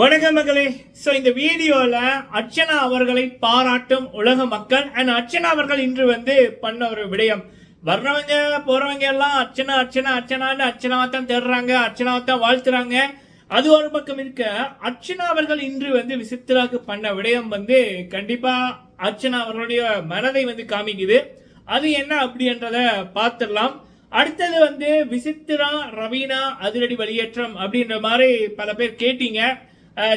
வணக்க மகளே ஸோ இந்த வீடியோவில் அர்ச்சனா அவர்களை பாராட்டும் உலக மக்கள் அண்ட் அர்ச்சனா அவர்கள் இன்று வந்து பண்ண ஒரு விடயம். வர்றவங்க போகிறவங்க எல்லாம் அர்ச்சனா அர்ச்சனா அர்ச்சனான்னு அர்ச்சனாவை தான் தேடுறாங்க அர்ச்சனாவை தான் வாழ்த்துறாங்க. அது ஒரு பக்கம் இருக்க அர்ச்சனா அவர்கள் இன்று வந்து விசித்ராக்கு பண்ண விடயம் வந்து கண்டிப்பாக அர்ச்சனா அவர்களுடைய மனதை வந்து காமிக்குது. அது என்ன அப்படின்றத பார்த்துடலாம். அடுத்தது வந்து விசித்ரா ரவீனா அதிரடி வெளியேற்றம் அப்படின்ற மாதிரி பல பேர் கேட்டீங்க.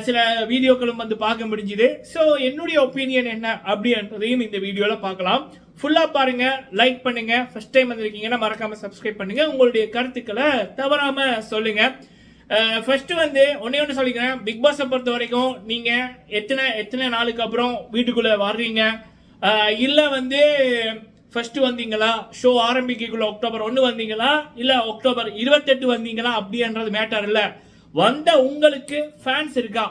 சில வீடியோக்களும் வந்து பார்க்க முடிஞ்சுது. ஸோ என்னுடைய ஒப்பீனியன் என்ன அப்படின்றதையும் இந்த வீடியோவில் பார்க்கலாம். ஃபுல்லாக பாருங்கள் லைக் பண்ணுங்கள் ஃபஸ்ட் டைம் வந்திருக்கீங்கன்னா மறக்காமல் சப்ஸ்கிரைப் பண்ணுங்க. உங்களுடைய கருத்துக்களை தவறாமல் சொல்லுங்கள் ஃபஸ்ட்டு வந்து ஒன்றே ஒன்று சொல்லிக்கிறேன். பிக் பாஸை பொறுத்த வரைக்கும் நீங்கள் எத்தனை எத்தனை நாளுக்கு அப்புறம் வீட்டுக்குள்ளே வர்றீங்க? இல்லை வந்து ஃபஸ்ட்டு வந்தீங்களா? ஷோ ஆரம்பிக்கக்குள்ள அக்டோபர் ஒன்று வந்தீங்களா? இல்லை அக்டோபர் இருபத்தெட்டு வந்தீங்களா? அப்படின்றது மேட்டர் இல்லை. வந்த உங்களுக்கு ஃபேன்ஸ் இருக்கா?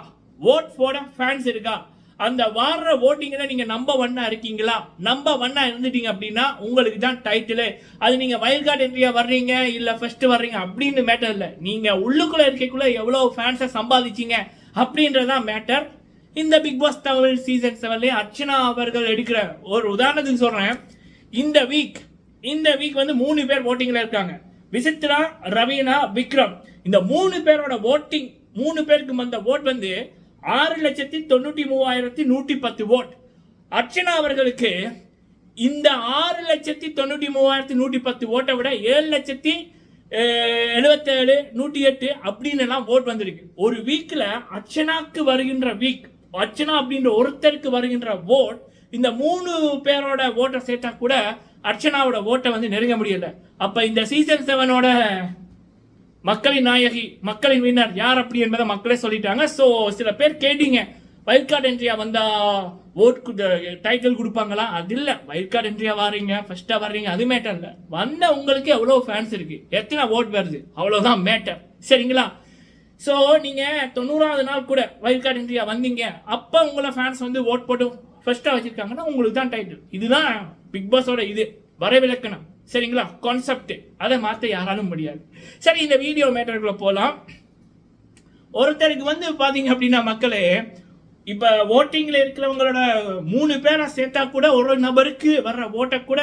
ஓட் போட ஃபேன்ஸ் இருக்கா? அந்த வாடுற ஓட்டிங்கில் நீங்கள் நம்ப ஒன்னா இருக்கீங்களா? நம்ப ஒன்னா இருந்துட்டீங்க அப்படின்னா உங்களுக்கு தான் டைட்டிலு அது நீங்கள் வயல் கார்டு என்ட்ரியா வர்றீங்க இல்லை ஃபர்ஸ்ட் வர்றீங்க அப்படின்னு மேட்டர் இல்லை. நீங்கள் உள்ளுக்குள்ளே இருக்கக்குள்ளே எவ்வளோ ஃபேன்ஸை சம்பாதிச்சீங்க அப்படின்றதான் மேட்டர் இந்த பிக் பாஸ் தமிழ் சீசன் செவன்லேயே அர்ச்சனா அவர்கள் எடுக்கிற ஒரு உதாரணத்துக்கு சொல்கிறேன் இந்த வீக் இந்த வீக் வந்து மூணு பேர் ஓட்டிங்கில் இருக்காங்க. விசித்ரா ரவீனா விக்ரம். இந்த மூணு பேரோட ஓட்டிங் மூணு பேருக்கு வந்த ஓட் வந்து ஆறு லட்சத்தி தொண்ணூற்றி மூவாயிரத்தி நூற்றி பத்து ஓட் அர்ச்சனா அவர்களுக்கு இந்த ஆறு லட்சத்தி தொண்ணூற்றி மூவாயிரத்தி நூற்றி பத்து ஓட்டை விட ஏழு லட்சத்தி எழுபத்தேழு நூற்றி எட்டு அப்படின்னு எல்லாம் ஓட் வந்திருக்கு. ஒரு வீக்கில் அர்ச்சனாக்கு வருகின்ற வீக் அர்ச்சனா அப்படின்ற ஒருத்தருக்கு வருகின்ற ஓட் இந்த மூணு பேரோட ஓட்டை சேர்த்தா கூட அர்ச்சனாவோட ஓட்டை வந்து நெருங்க முடியல. அப்போ இந்த சீசன் செவனோட மக்களின் நாயகி மக்களின் வின்னர் யார் அப்படி என்பதை மக்களே சொல்லிட்டாங்க. ஸோ சில பேர் கேட்டீங்க வைல்ட் கார்டு என்ட்ரியா வந்தா ஓட் டைட்டில் கொடுப்பாங்களா? அது இல்லை. வைல்ட் கார்டு என்ட்ரியா வர்றீங்க ஃபர்ஸ்டா வர்றீங்க அது மேட்டர் இல்லை. வந்த உங்களுக்கு எவ்வளோ ஃபேன்ஸ் இருக்கு? எத்தனை ஓட் வருது? அவ்வளோதான் மேட்டர் சரிங்களா? ஸோ நீங்க தொண்ணூறாவது நாள் கூட வைல்ட் கார்டு என்ட்ரியா வந்தீங்க. அப்போ உங்களை ஃபேன்ஸ் வந்து ஓட் போட்டு ஃபர்ஸ்டா வச்சிருக்காங்கன்னா உங்களுக்கு தான் டைட்டில் இதுதான் பிக் பாஸோட இது. வரைவிலக்கணம். சரிங்களா? கான்செப்ட் அதை மாற்ற யாராலும் முடியாது. சரி இந்த வீடியோ மேட்டருக்குள்ளே போகலாம் ஒருத்தருக்கு வந்து பார்த்தீங்க அப்படின்னா மக்களே இப்போ ஓட்டிங்கில் இருக்கிறவங்களோட மூணு பேரை சேர்த்தா கூட ஒரு நபருக்கு வர்ற ஓட்டை கூட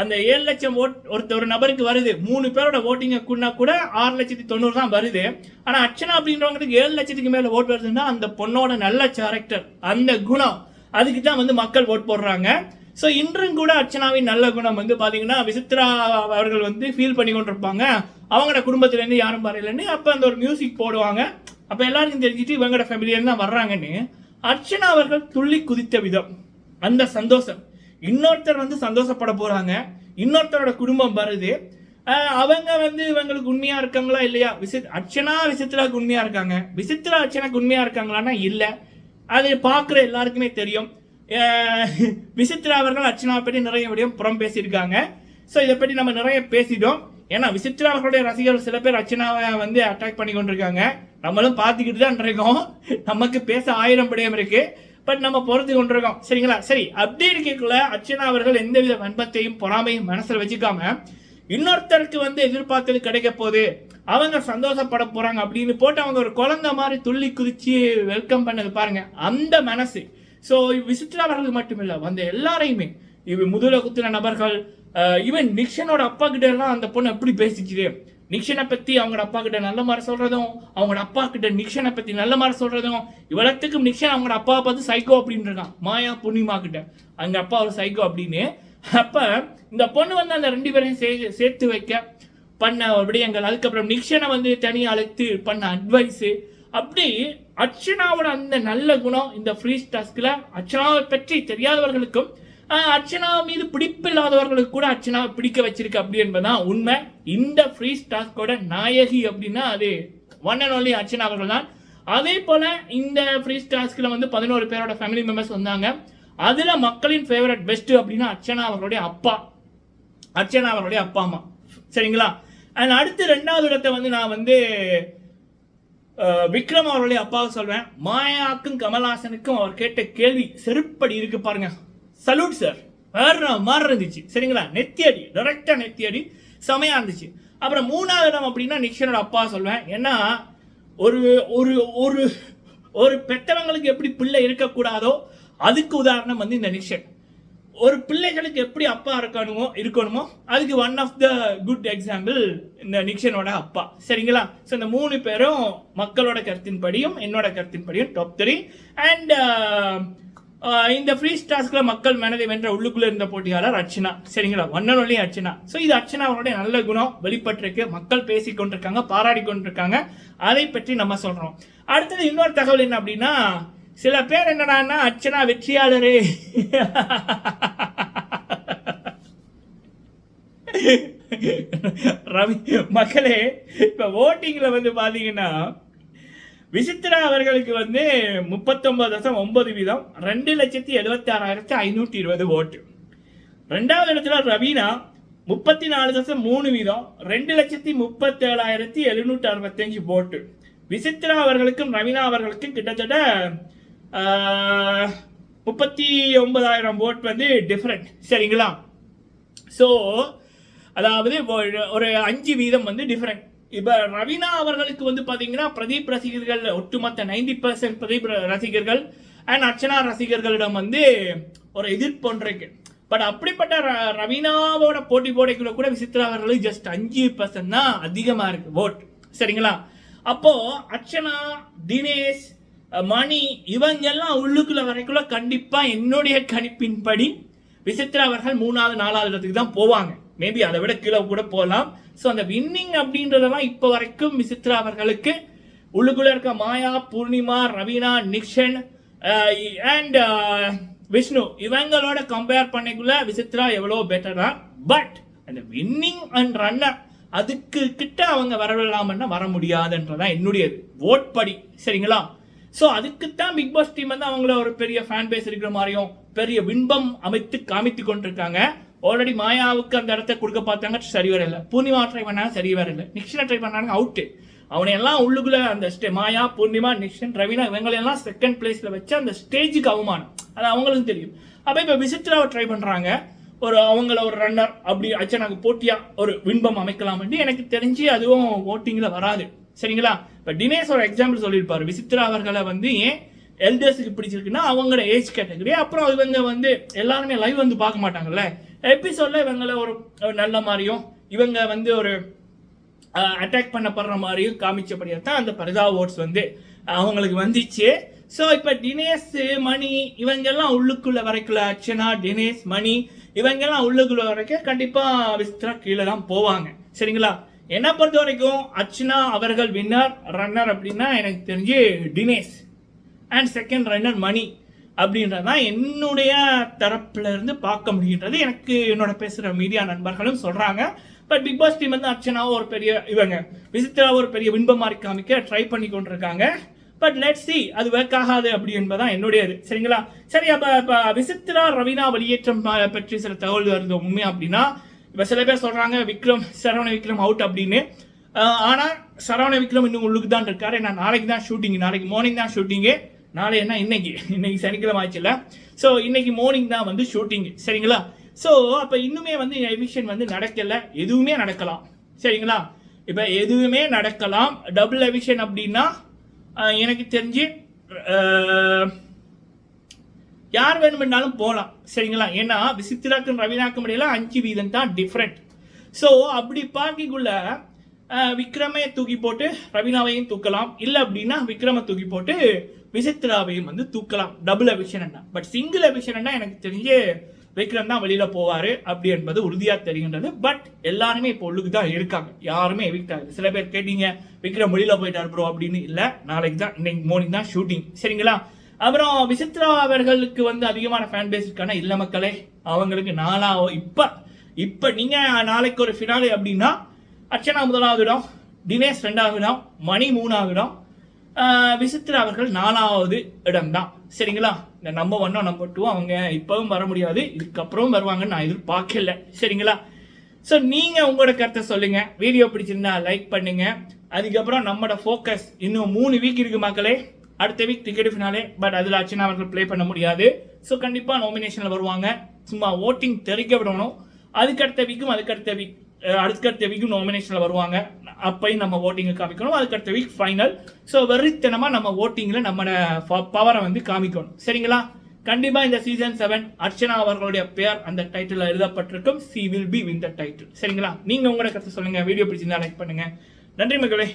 அந்த ஏழு லட்சம் ஓட் ஒருத்த ஒரு நபருக்கு வருது. மூணு பேரோட ஓட்டிங்க கூடனா கூட ஆறு லட்சத்தி தொண்ணூறு தான் வருது. ஆனால் அர்ச்சனா அப்படின்றவங்களுக்கு ஏழு லட்சத்துக்கு மேலே ஓட் வருதுன்னா அந்த பொண்ணோட நல்ல கேரக்டர் அந்த குணம் அதுக்கு தான் வந்து மக்கள் ஓட் போடுறாங்க. ஸோ இன்றும் கூட அர்ச்சனாவின் நல்ல குணம் வந்து பார்த்தீங்கன்னா விசித்ரா அவர்கள் வந்து ஃபீல் பண்ணி கொண்டிருப்பாங்க. அவங்களோட குடும்பத்துலேருந்து யாரும் வரையிலன்னு அப்போ அந்த ஒரு மியூசிக் போடுவாங்க. அப்போ எல்லாருக்கும் தெரிஞ்சுட்டு இவங்களோட ஃபேமிலியிலேருந்து தான் வர்றாங்கன்னு அர்ச்சனா அவர்கள் துள்ளி குதித்த விதம் அந்த சந்தோஷம். இன்னொருத்தர் வந்து சந்தோஷப்பட போகிறாங்க இன்னொருத்தரோட குடும்பம் வருது. அவங்க வந்து இவங்களுக்கு உண்மையாக இருக்காங்களா இல்லையா? விசித் அர்ச்சனா விசித்ராவுக்கு உண்மையாக இருக்காங்க. விசித்ரா அர்ச்சனாக்கு உண்மையாக இருக்காங்களான்னா இல்லை. அது பார்க்குற எல்லாருக்குமே தெரியும். விசித்ரா அவர்கள் அர்ச்சனாவை பற்றி நிறைய விடயம் புறம் பேசியிருக்காங்க. ஸோ இதை பற்றி நம்ம நிறைய பேசிட்டோம். ஏன்னா விசித்ரா அவர்களுடைய ரசிகர்கள் சில பேர் அர்ச்சனாவை வந்து அட்டாக் பண்ணி கொண்டிருக்காங்க. நம்மளும் பார்த்துக்கிட்டு தான் இருக்கோம். நமக்கு பேச ஆயிரம் விடயம் இருக்கு. பட் நம்ம பொறுத்து கொண்டிருக்கோம். சரிங்களா? சரி அப்படி இருக்கக்குள்ள அர்ச்சனா அவர்கள் எந்தவித வன்பத்தையும் பொறாமையும் மனசில் வச்சுக்காம இன்னொருத்தருக்கு வந்து எதிர்பார்த்தது கிடைக்க போகுது. அவங்க சந்தோஷப்பட போறாங்க அப்படின்னு போட்டு அவங்க ஒரு குழந்தை மாதிரி துள்ளி குதிச்சு வெல்கம் பண்ணது பாருங்க. அந்த மனசு ஸோ விசித்ரா அவர்களுக்கு மட்டுமில்லை வந்த எல்லாரையுமே. இவ முதல குத்தின நபர்கள் ஈவன் நிக்ஷனோட அப்பா கிட்ட எல்லாம் அந்த பொண்ணு எப்படி பேசிச்சுது? நிக்ஷனை பத்தி அவங்களோட அப்பா கிட்ட நல்ல மாதிரி சொல்றதும் அவங்களோட அப்பா கிட்ட நிக்ஷனை பத்தி நல்ல மாதிரி சொல்றதும் இவ்வளத்துக்கும் நிக்ஷன் அவங்களோட அப்பாவை பார்த்து சைக்கோ அப்படின்னு மாயா புண்ணிமா கிட்ட. அங்க அப்பா ஒரு சைக்கோ அப்படின்னு. அப்ப இந்த பொண்ணு வந்து அந்த ரெண்டு பேரையும் சே- சேர்த்து வைக்க பண்ண விடயங்கள். அதுக்கப்புறம் நிக்ஷனை வந்து தனியாக அழைத்து பண்ண அட்வைஸு அப்படி அர்ச்சனாவோட அந்த நல்ல குணம் இந்த ஃப்ரீ டாஸ்கில் அர்ச்சனாவை பற்றி தெரியாதவர்களுக்கும் அர்ச்சனா மீது பிடிப்பில்லாதவர்களுக்கு கூட அர்ச்சனாவை பிடிக்க வச்சிருக்கு அப்படி என்பதுதான் உண்மை. இந்த ஃப்ரீ டாஸ்கோட நாயகி அப்படின்னா அது ஒன் அண்ட் ஒன்லி அர்ச்சனா அவர்கள் தான். அதே போல இந்த ஃப்ரீ டாஸ்கில் வந்து பதினோரு பேரோட ஃபேமிலி மெம்பர்ஸ் வந்தாங்க. அதில் மக்களின் ஃபேவரட் பெஸ்ட் அப்படின்னா அர்ச்சனா அவர்களுடைய அப்பா. அர்ச்சனா அவர்களுடைய அப்பா அம்மா. சரிங்களா? அண்ட் அடுத்து ரெண்டாவது இடத்தை வந்து நான் வந்து விக்ரம் அவருடைய அப்பாவை சொல்வேன் மாயாக்கும் கமல்ஹாசனுக்கும் அவர் கேட்ட கேள்வி செருப்படி இருக்கு பாருங்க. சல்யூட் சார் வேற மாதிரி இருந்துச்சு. சரிங்களா? நெத்தியடி டைரக்டா நெத்தியடி செமையா இருந்துச்சு. அப்புறம் மூணாவது இடம் அப்படின்னா நிக்ஷனோட அப்பா சொல்வேன். ஏன்னா ஒரு ஒரு ஒரு ஒரு பெத்தவங்களுக்கு எப்படி பிள்ளை இருக்கக்கூடாதோ அதுக்கு உதாரணம் வந்து இந்த நிஷன் ஒரு பிள்ளைகளுக்கு எப்படி அப்பா இருக்கணுமோ இருக்கணுமோ அதுக்கு one of the good example இந்த நிக்சனோட அப்பா. சரிங்களா? ஸோ இந்த மூணு பேரும் மக்களோட கருத்தின்படியும் என்னோட கருத்தின்படியும் top three and uh, uh, இந்த ஃப்ரீ ஸ்டாஸ்கில் மக்கள் மனதை வென்ற உள்ளுக்குள்ள இருந்த போட்டியாளர் அர்ச்சனா. சரிங்களா? ஒன்னன் ஒன்லி அர்ச்சனா. ஸோ இது அர்ச்சனா அவருடைய நல்ல குணம் வெளிப்பட்டிருக்கு. மக்கள் பேசி கொண்டிருக்காங்க பாராடி கொண்டிருக்காங்க. அதை பற்றி நம்ம சொல்கிறோம் அடுத்தது இன்னொரு தகவல் என்ன அப்படின்னா சில பேர் என்னடான்னா அர்ச்சனா வெற்றியாளரே. ரவி மக்களே இப்போ ஓட்டிங்கில் வந்து பார்த்தீங்கன்னா விசித்ரா அவர்களுக்கு வந்து முப்பத்தொம்பது தசம் ஒன்பது வீதம் ரெண்டு லட்சத்தி எழுபத்தி ஆறாயிரத்தி ஐநூற்றி இருபது ஓட்டு ரெண்டாவது இடத்துல ரவீனா முப்பத்தி நாலு தசம் மூணு வீதம் ரெண்டு லட்சத்தி முப்பத்தேழாயிரத்தி எழுநூற்றி அறுபத்தஞ்சு ஓட்டு விசித்ரா அவர்களுக்கும் ரவீனா அவர்களுக்கும் கிட்டத்தட்ட முப்பத்தி ஒன்பதாயிரம் ஓட் வந்து டிஃப்ரெண்ட் சரிங்களா? ஸோ அதாவது ஒரு- ஒரு அஞ்சு வீதம் வந்து டிஃப்ரெண்ட் இப்போ ரவீனா அவர்களுக்கு வந்து பார்த்தீங்கன்னா பிரதீப் ரசிகர்கள் ஒட்டுமொத்த நைன்டி பர்சன்ட் பிரதீப் ரசிகர்கள் அண்ட் அர்ச்சனா ரசிகர்களிடம் வந்து ஒரு எதிர்ப்பு ஒன்று பட் அப்படிப்பட்ட ர- ரவீனாவோட போட்டி போடைக்குள்ள கூட விசித்ரா அவர்களுக்கு ஜஸ்ட் அஞ்சு பர்சன்ட் தான் அதிகமாக இருக்கு ஓட் சரிங்களா? அப்போ அர்ச்சனா தினேஷ் மணி இவங்க எல்லாம் உள்ளுக்குள்ள வரைக்குள்ள கண்டிப்பா என்னுடைய கணிப்பின்படி விசித்ரா அவர்கள் மூணாவது நாலாவது இடத்துக்கு தான் போவாங்க. மேபி அதை விட கீழே கூட போகலாம். ஸோ அந்த வின்னிங் அப்படின்றதெல்லாம் இப்போ வரைக்கும் விசித்ரா அவர்களுக்கு உள்ளுக்குள்ள இருக்க மாயா பூர்ணிமா ரவீனா நிக்ஷன் அண்ட் விஷ்ணு இவங்களோட கம்பேர் பண்ணிக்குள்ள விசித்ரா எவ்வளோ பெட்டர் தான். பட் அந்த வின்னிங் அண்ட் ரன்னர் அதுக்கு கிட்ட அவங்க வரவில்லாமன்னா வர முடியாதுன்றதான் என்னுடையது ஓட் படி. சரிங்களா? ஸோ அதுக்குத்தான் பிக் பாஸ் டீம் வந்து அவங்கள ஒரு பெரிய ஃபேன் பேஸ் இருக்கிற மாதிரியும் பெரிய பின்பம் அமைத்து காமித்து கொண்டிருக்காங்க. ஆல்ரெடி மாயாவுக்கு அந்த இடத்த கொடுக்க பார்த்தாங்க சரி வரல பூர்ணிமா ட்ரை பண்ணாங்க சரி வரல நிக்ஷனை ட்ரை பண்ணாங்க அவுட்டு அவனை எல்லாம் உள்ளுக்குள்ள அந்த ஸ்டே மாயா பூர்ணிமா நிக்ஷன் ரவீனா இவங்களெல்லாம் செகண்ட் பிளேஸ்ல வச்சு அந்த ஸ்டேஜுக்கு அவமானம். அது அவங்களுக்கும் தெரியும். அப்போ இப்போ விசித்ராவை ட்ரை பண்ணுறாங்க ஒரு அவங்கள ஒரு ரன்னர் அப்படி ஆச்சு நாங்கள் போட்டியாக ஒரு விண்பம் அமைக்கலாம் எனக்கு தெரிஞ்சு அதுவும் ஓட்டிங்கில் வராது. சரிங்களா? இப்போ டினேஸ் ஒரு எக்ஸாம்பிள் சொல்லியிருப்பார். விசித்ரா அவர்களை வந்து ஏன் எல்டர்ஸுக்கு பிடிச்சிருக்குன்னா அவங்களோட ஏஜ் கேட்டகரி அப்புறம் இவங்க வந்து எல்லாருமே லைவ் வந்து பார்க்க மாட்டாங்கல்ல. எபிசோடில் இவங்கள ஒரு நல்ல மாதிரியும் இவங்க வந்து ஒரு அட்டாக் பண்ணப்படுற மாதிரியும் காமிச்சபடியாக தான் அந்த பரிதா ஓட்ஸ் வந்து அவங்களுக்கு வந்துச்சு. ஸோ இப்போ தினேஷ் மணி இவங்கெல்லாம் உள்ளுக்குள்ள வரைக்குள்ள அர்ச்சனா தினேஷ் மணி இவங்கெல்லாம் உள்ளுக்குள்ள வரைக்கும் கண்டிப்பாக விசித்ரா கீழே தான் போவாங்க. சரிங்களா? என்னை பொறுத்த வரைக்கும் அர்ச்சனா அவர்கள் வின்னர் ரன்னர் அப்படின்னா எனக்கு தெரிஞ்சு Dinesh. And second runner Mani அப்படின்றது தான் என்னுடைய தரப்புல இருந்து பார்க்க முடிகின்றது. எனக்கு என்னோட பேசுகிற மீடியா நண்பர்களும் சொல்கிறாங்க பட் பிக் பாஸ் டீம் வந்து அர்ச்சனாவும் ஒரு பெரிய இவங்க விசித்ரா ஒரு பெரிய வின்பம் மாதிரி காமிக்க ட்ரை பண்ணி கொண்டிருக்காங்க. பட் லெட் சி அது ஒர்க் ஆகாது அப்படி என்பதுதான் என்னுடையது சரிங்களா? சரி அப்போ இப்போ விசித்ரா ரவீனா வெளியேற்றம் பற்றி சில தகவல் வருது உண்மை அப்படின்னா இப்போ சில பேர் சொல்கிறாங்க விக்ரம் சரவண விக்ரம் அவுட் அப்படின்னு. ஆனால் சரவண விக்ரம் இன்னும் உள்ளுக்கு தான் இருக்காரு. ஏன்னா நாளைக்கு தான் ஷூட்டிங் நாளைக்கு மார்னிங் தான் ஷூட்டிங்கு நாளை என்ன? இன்னைக்கு. இன்னைக்கு சனிக்கிழமை ஆச்சுல ஸோ இன்னைக்கு மார்னிங் தான் வந்து ஷூட்டிங் சரிங்களா? ஸோ அப்போ இன்னுமே வந்து எவிஷன் வந்து நடக்கல. எதுவுமே நடக்கலாம். சரிங்களா? இப்போ எதுவுமே நடக்கலாம். டபுள் எவிஷன் அப்படின்னா எனக்கு தெரிஞ்சு யார் வேணுமென்னாலும் போகலாம் சரிங்களா? ஏன்னா விசித்திராக்கும் ரவீனாக்கும் இடையில அஞ்சு வீதம் தான் டிஃப்ரெண்ட் ஸோ அப்படி பார்க்கக்குள்ள அஹ், விக்ரமை தூக்கி போட்டு ரவீனாவையும் தூக்கலாம். இல்லை அப்படின்னா விக்ரமை தூக்கி போட்டு விசித்ராவையும் வந்து தூக்கலாம். டபுள் எவிஷன் என்ன? பட் சிங்கிள் எவிஷன் என்ன? எனக்கு தெரிஞ்சு விக்ரம் தான் வெளியில போவார் அப்படி என்பது உறுதியாக தெரிகின்றது. பட் எல்லாருமே இப்போ உள்ளுக்கு தான் இருக்காங்க. யாருமே எவிக்ட் ஆகுது சில பேர் கேட்டீங்க விக்ரம் வெளியில போயிட்டார் ப்ரோ அப்படின்னு. இல்லை நாளைக்கு தான் இன்னைக்கு மார்னிங் தான் ஷூட்டிங் சரிங்களா? அப்புறம் விசித்ரா அவர்களுக்கு வந்து அதிகமான ஃபேன் பேஸ் இருக்கானா இல்ல மக்களே அவங்களுக்கு நாலா இப்போ இப்போ நீங்கள் நாளைக்கு ஒரு ஃபினாலே அப்படின்னா அர்ச்சனா முதலாவது இடம் தினேஷ் ரெண்டாவது இடம் மணி மூணாவது இடம் விசித்ரா அவர்கள் நாலாவது இடம் தான் சரிங்களா? இந்த நம்பர் ஒன்னோ நம்பர் டூ அவங்க இப்போவும் வர முடியாது. இதுக்கப்புறம் வருவாங்கன்னு நான் எதிர்பார்க்கல. சரிங்களா? ஸோ நீங்கள் உங்களோட கருத்தை சொல்லுங்கள் வீடியோ பிடிச்சிருந்தா லைக் பண்ணுங்கள் அதுக்கப்புறம் நம்மளோட ஃபோக்கஸ் இன்னும் மூணு வீக் இருக்கு மக்களே. அடுத்த வீக் டிக்கெட் ஃபினாலே பட் அதில் அர்ச்சனா அவர்கள் ப்ளே பண்ண முடியாது. ஸோ கண்டிப்பாக நாமினேஷனில் வருவாங்க. சும்மா ஓட்டிங் தெரிக்க விடணும். அதுக்கடுத்த வீக்கும் அதுக்கடுத்த வீக் அடுத்தடுத்த வீக்கும் நாமினேஷனில் வருவாங்க. அப்பையும் நம்ம ஓட்டிங்கை காமிக்கணும். அதுக்கடுத்த வீக் ஃபைனல் ஸோ வெறித்தனமாக நம்ம ஓட்டிங்கில் நம்ம பவரை வந்து காமிக்கணும். சரிங்களா? கண்டிப்பாக இந்த சீசன் செவன் அர்ச்சனா அவர்களுடைய பெயர் அந்த டைட்டில் எழுதப்பட்டிருக்கும். See will be win the title சரிங்களா? நீங்கள் உங்களோட கருத்து சொல்லுங்கள் வீடியோ பிடிச்சிருந்தா லைக் பண்ணுங்கள் நன்றி மகளே